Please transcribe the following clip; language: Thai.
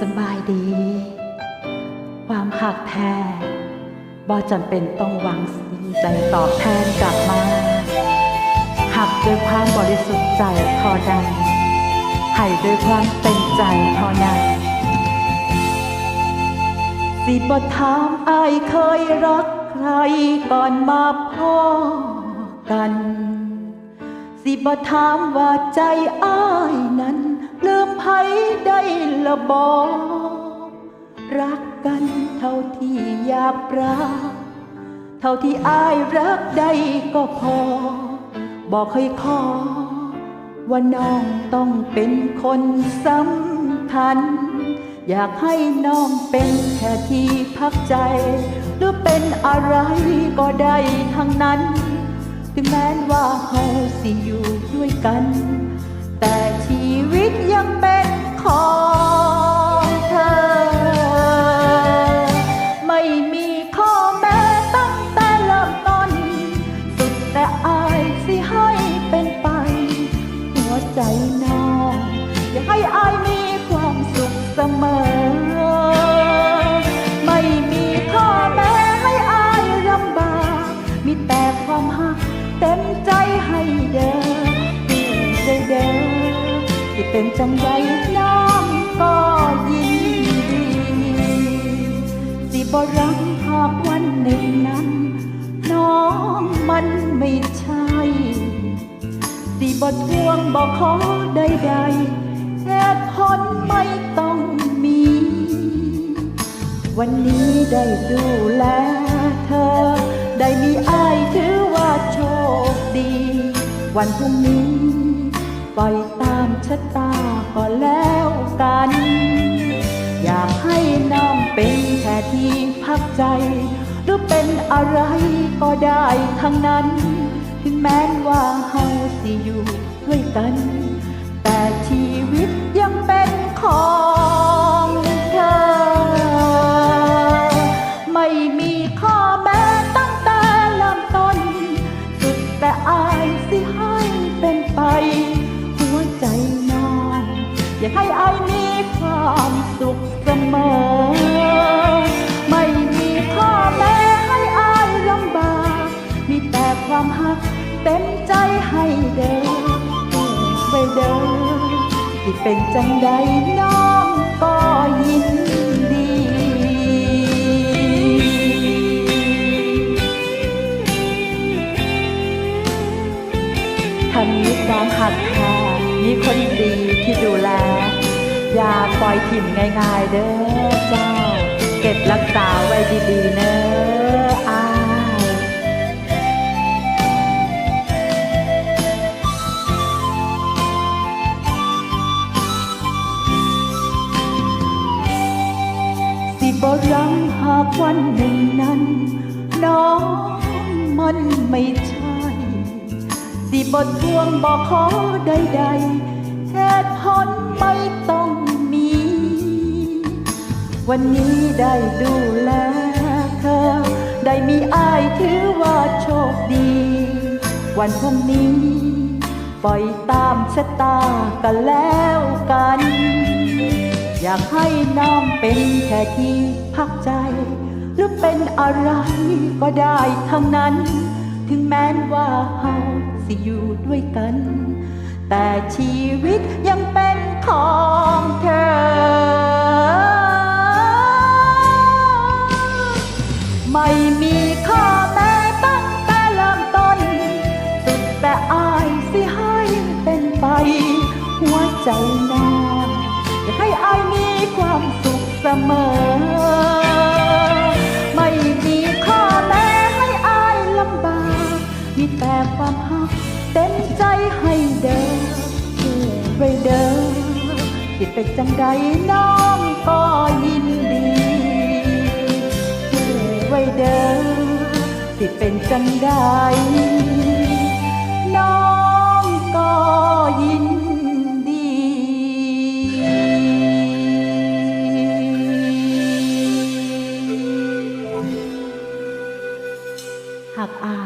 สบายดี ความหักแท้บ่จำเป็นต้องหวังสิ่งใดตอบแทนกลับมาหักด้วยความบริสุทธิ์ใจเทอใดให้ด้วยความเต็มใจเท่านั้นสิบ่ถามอายเคยรักใครก่อนมาพ่อกัน สิบ่ถามว่าใจอ้ายนั้น ไผได้ละบอรักกันเท่าที่อยากรัก เท่าที่อายรักได้ก็พอ บอกเคยขอ ว่าน้องต้องเป็นคนสำคัญ อยากให้น้องเป็นแค่ที่พักใจ หรือเป็นอะไรก็ได้ทั้งนั้น ถึงแม้ว่าเราสิอยู่ด้วยกัน แต่ชีวิตยังเป็น ของเธอ ไม่มีข้อแม้ตั้งแต่เริ่มต้น สุดแต่อายสิให้เป็นไป หัวใจน้อง อยากให้อายมีความสุขเสมอ ไม่มีข้อแม้ให้อายลำบาก มีแต่ความหักเต็มใจให้เดินที่ได้เดิน ที่เป็นจังใดน้องก็ยินดีสิบรักหากวันหนึ่งนั้น น้องมันไม่ใช่สิบทวงบอกขอใดๆเหตุผลไม่ต้องมี วันนี้ได้ดูแลเธอ ได้มีอายถือว่าโชคดี วันพรุ่งนี้ปล่อย ชะตาก็แล้วกัน อยากให้น้องเป็นแค่ที่พักใจ หรือเป็นอะไรก็ได้ทั้งนั้น ถึงแม้ว่าเฮาสิอยู่ด้วยกัน อยากให้อายมีความสุขเสมอ ไม่มีข้อแม้ให้อายลำบาก มีแต่ความหักเต็มใจให้เดินไปเดินที่เป็นจังใดน้องก็ยินดีถ้ามีความหักแท้มีคนดีที่ดูแล อย่าปล่อยถิ่มง่ายๆเด้อเจ้า เก็บรักษาไว้ดีๆเนอะอายสิบรังหากวันหนึ่งนั้น น้องมันไม่ใช่ สิบทวงบอกขอใดๆเหตุผลไม่ต้อง วันนี้ได้ดูแลเธอ ได้มีอายถือว่าโชคดี วันพรุ่งนี้ ปล่อยตามชะตากันแล้วกัน อยากให้น้องเป็นแค่ที่พักใจ หรือเป็นอะไรก็ได้ทั้งนั้น ถึงแม้ว่าเฮาสิอยู่ด้วยกัน แต่ชีวิตยังเป็นของเธอ ใจนองอยากให้อายมีความสุขเสมอ ไม่มีข้อแม้ให้อายลำบาก มีแต่ความหักเต็มใจให้เดินไปเดินที่เป็นจังใดน้องก็ยินดีเกือบไว้เดิมที่เป็นจังได up.